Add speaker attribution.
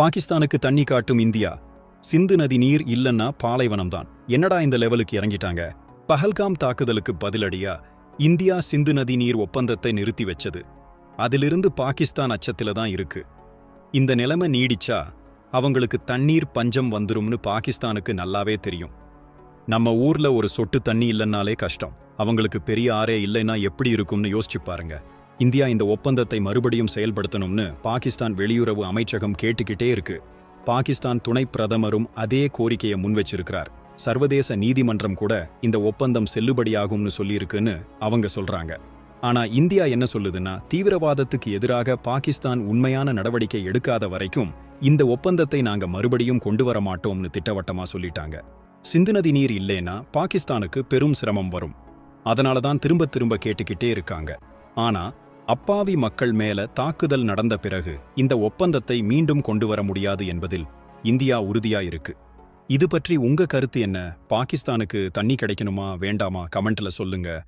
Speaker 1: பாகிஸ்தானுக்கு தண்ணி காட்டும் இந்தியா. சிந்து நதி நீர் இல்லன்னா பாலைவனம்தான். என்னடா இந்த லெவலுக்கு இறங்கிட்டாங்க? பஹல்காம் தாக்குதலுக்கு பதிலடியா? இந்தியா சிந்து நதி நீர் ஒப்பந்தத்தை நிறுத்தி வச்சது. அதிலிருந்து பாகிஸ்தான் அச்சத்தில் தான் இருக்கு. இந்த நிலைமை நீடிச்சா அவங்களுக்கு தண்ணீர் பஞ்சம் வந்துரும்னு பாகிஸ்தானுக்கு நல்லாவே தெரியும். நம்ம ஊர்ல ஒரு சொட்டு தண்ணி இல்லைன்னாலே கஷ்டம். அவங்களுக்கு பெரிய ஆறே இல்லைன்னா எப்படி இருக்கும்னு யோசிச்சு பாருங்க. இந்தியா இந்த ஒப்பந்தத்தை மறுபடியும் செயல்படுத்தணும்னு பாகிஸ்தான் வெளியுறவு அமைச்சகம் கேட்டுக்கிட்டே இருக்கு. பாகிஸ்தான் துணை பிரதமரும் அதே கோரிக்கையை முன்வச்சிருக்கிறார். சர்வதேச நீதிமன்றம் கூட இந்த ஒப்பந்தம் செல்லுபடியாகும்னு சொல்லியிருக்குன்னு அவங்க சொல்றாங்க. ஆனா இந்தியா என்ன சொல்லுதுன்னா தீவிரவாதத்துக்கு எதிராக பாகிஸ்தான் உண்மையான நடவடிக்கை எடுக்காத வரைக்கும் இந்த ஒப்பந்தத்தை நாங்க மறுபடியும் கொண்டு வர மாட்டோம்னு திட்டவட்டமா சொல்லிட்டாங்க. சிந்து நதி நீர் இல்லைன்னா பாகிஸ்தானுக்கு பெரும் சிரமம் வரும். அதனால தான் திரும்ப திரும்ப கேட்டுக்கிட்டே இருக்காங்க. ஆனா அப்பாவி மக்கள் மேல தாக்குதல் நடந்த பிறகு இந்த ஒப்பந்தத்தை மீண்டும் கொண்டு வர முடியாது என்பதில் இந்தியா உறுதியா இருக்கு இது பற்றி உங்க கருத்து என்ன? பாகிஸ்தானுக்கு தண்ணி கிடைக்கணுமா வேண்டாமா? கமெண்ட்ல சொல்லுங்க.